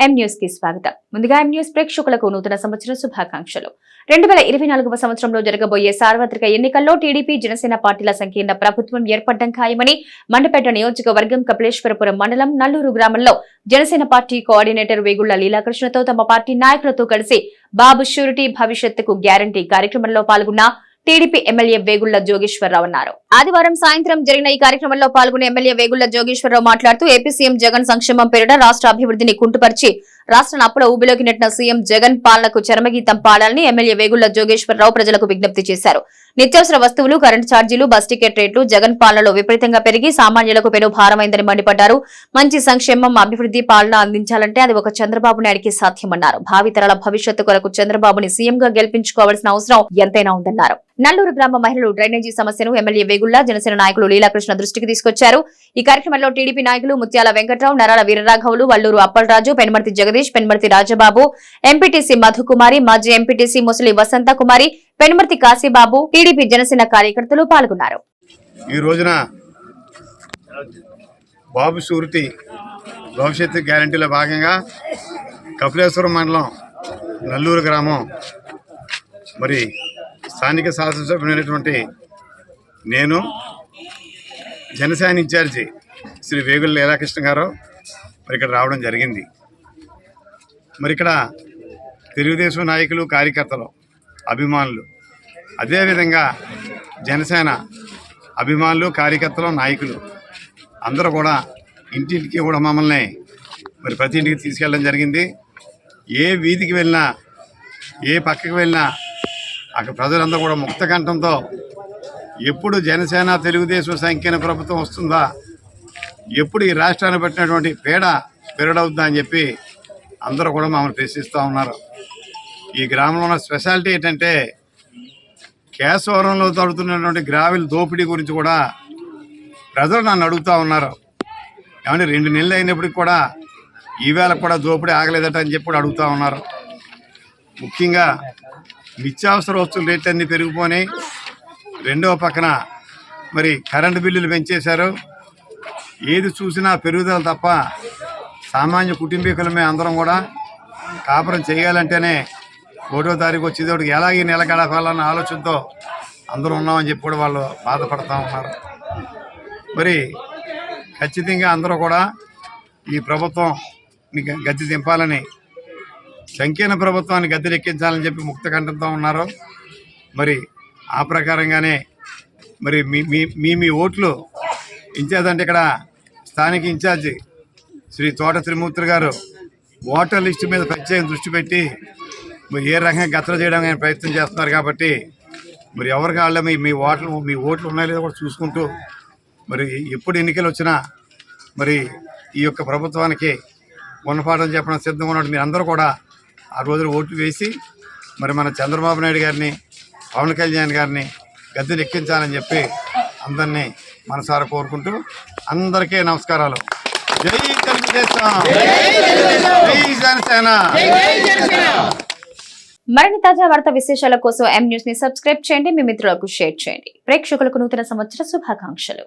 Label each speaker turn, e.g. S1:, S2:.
S1: ఎం న్యూస్కి స్వాగతం. ముందుగా ఎం న్యూస్ ప్రేక్షకులకు నూతన సంవత్సర శుభాకాంక్షలు. రెండు వేల ఇరవై నాలుగవ సంవత్సరంలో జరగబోయే సార్వత్రిక ఎన్నికల్లో టీడీపీ జనసేన పార్టీల సంకీర్ణ ప్రభుత్వం ఏర్పడడం ఖాయమని మండపేట నియోజకవర్గం కపిలేశ్వరపురం మండలం నల్లూరు గ్రామంలో జనసేన పార్టీ కోఆర్డినేటర్ వేగుళ్ళ లీలాకృష్ణతో తమ పార్టీ నాయకులతో కలిసి బాబు షూరిటీ భవిష్యత్తుకు గ్యారంటీ కార్యక్రమంలో పాల్గొన్న టీడీపీ ఎమ్మెల్యే వేగుళ్ళ జోగేశ్వరరావు అన్నారు. ఆదివారం సాయంత్రం జరిగిన ఈ కార్యక్రమంలో పాల్గొన్న ఎమ్మెల్యే వేగుళ్ళ జోగేశ్వరరావు మాట్లాడుతూ ఏపీ సీఎం జగన్ సంక్షేమం పేరిట రాష్ట్ర అభివృద్ధిని కుంటుపరిచి రాష్ట్రాన్ని అప్పుల ఊబిలోకి నెట్టిన సీఎం జగన్ పాలనకు చరమగీతం పాడాలని ఎమ్మెల్యే వేగుళ్ళ జోగేశ్వరరావు ప్రజలకు విజ్ఞప్తి చేశారు. నిత్యావసర వస్తువులు కరెంట్ ఛార్జీలు బస్ టికెట్ రేట్లు జగన్ పాలనలో విపరీతంగా పెరిగి సామాన్యులకు పెను భారమైందని మండిపడ్డారు. మంచి సంక్షేమం అభివృద్ధి పాలన అందించాలంటే అది ఒక చంద్రబాబు నాయుడికి సాధ్యమన్నారు. భావితరాల భవిష్యత్తు కొరకు చంద్రబాబుని సీఎంగా గెలిపించుకోవాల్సిన అవసరం ఎంతైనా ఉందన్నారు. నల్లూరు గ్రామ మహిళలు డ్రైనేజీ సమస్యను ఎమ్మెల్యే వేగుళ్ళ జనసేన నాయకులు లీలాకృష్ణ దృష్టికి తీసుకొచ్చారు. ఈ కార్యక్రమంలో టీడీపీ నాయకులు ముత్యాల వెంకట్రావు నరాల వీరరాఘవులు వల్లూరు అప్పలరాజు పెన్మర్తి జగదీష్ పెన్మర్తి రాజబాబు ఎంపీటీసీ మధుకుమారి మాజీ ఎంపీటీసీ ముసలి వసంత కుమారి పెన్మర్తి కాశీబాబు టీడీపీ జనసేన కార్యకర్తలు పాల్గొన్నారు.
S2: ఈ రోజున బాబు సూరిటీ భవిష్యత్తు గ్యారంటీలో భాగంగా కపిలేశ్వరం మండలం నల్లూరు గ్రామం మరి స్థానిక శాసనసభ్యులైనటువంటి నేను జనసేన ఇన్ఛార్జి శ్రీ వేగుల లీలాకృష్ణ గారు మరి ఇక్కడ రావడం జరిగింది. మరి ఇక్కడ తెలుగుదేశం నాయకులు కార్యకర్తలు అభిమానులు అదేవిధంగా జనసేన అభిమానులు కార్యకర్తలు నాయకులు అందరూ కూడా ఇంటింటికి కూడా మమ్మల్ని మరి ప్రతి ఇంటికి తీసుకెళ్ళడం జరిగింది. ఏ వీధికి వెళ్ళినా ఏ పక్కకి వెళ్ళినా అక్కడ ప్రజలందరూ కూడా ముక్త కంఠంతో ఎప్పుడు జనసేన తెలుగుదేశం సంఖ్యన ప్రభుత్వం వస్తుందా ఎప్పుడు ఈ రాష్ట్రాన్ని పెట్టినటువంటి పేడ పెరడవుద్దా అని చెప్పి అందరూ కూడా మమ్మల్ని ప్రశ్నిస్తూ ఉన్నారు. ఈ గ్రామంలో ఉన్న స్పెషాలిటీ ఏంటంటే కేశవరంలో జరుగుతున్నటువంటి గ్రావిల్ దోపిడీ గురించి కూడా ప్రజలు నన్ను అడుగుతూ ఉన్నారు. ఏమంటే రెండు నెలలు అయినప్పటికి కూడా ఈవేళ కూడా దోపిడీ ఆగలేదట అని చెప్పి అడుగుతూ ఉన్నారు. ముఖ్యంగా నిత్యావసర వస్తువుల రేట్లు అన్నీ పెరిగిపోయినాయి. రెండవ పక్కన మరి కరెంటు బిల్లులు పెంచేశారు. ఏది చూసినా పెరుగుదల తప్ప సామాన్య కుటుంబీకులమే అందరం కూడా కాపురం చేయాలంటేనే ఒకటో తారీఖు వచ్చేటోడికి ఎలాగే నెల గడపాలన్న ఆలోచనతో అందరూ ఉన్నామని చెప్పి కూడా వాళ్ళు బాధపడతా ఉన్నారు. మరి ఖచ్చితంగా అందరూ కూడా ఈ ప్రభుత్వం గద్దె దింపాలని సంకీర్ణ ప్రభుత్వాన్ని గద్దెలెక్కించాలని చెప్పి ముక్త కంఠంతో ఉన్నారు. మరి ఆ ప్రకారంగానే మరి మీ మీ మీ మీ ఓట్లు ఇన్ఛార్జ్ అంటే ఇక్కడ స్థానిక ఇన్ఛార్జి శ్రీ తోట త్రిమూర్తి గారు ఓటర్ లిస్టు మీద ప్రత్యేక దృష్టి పెట్టి మరి ఏ రకంగా గత్తలు చేయడానికి ప్రయత్నం చేస్తున్నారు కాబట్టి మరి ఎవరికి వాళ్ళే మీ మీ ఓట్లు మీ ఓట్లు ఉన్నాయో లేదో కూడా చూసుకుంటూ మరి ఎప్పుడు ఎన్నికలు వచ్చినా మరి ఈ యొక్క ప్రభుత్వానికి గుణపాఠం చెప్పడం సిద్ధంగా ఉన్నట్టు మీరు అందరూ కూడా ఆ రోజున ఓట్లు వేసి మరి మన చంద్రబాబు నాయుడు గారిని పవన్ కళ్యాణ్ గారిని గద్దెలు ఎక్కించాలని చెప్పి అందరినీ మనసారా కోరుకుంటూ అందరికీ నమస్కారాలు. జై తెలుగుదేశం. జై జనసేన.
S1: మరిన్ని తాజా వార్తా విశేషాల కోసం ఎం న్యూస్ని సబ్స్క్రైబ్ చేయండి మీ మిత్రులకు షేర్ చేయండి. ప్రేక్షకులకు నూతన సంవత్సర శుభాకాంక్షలు.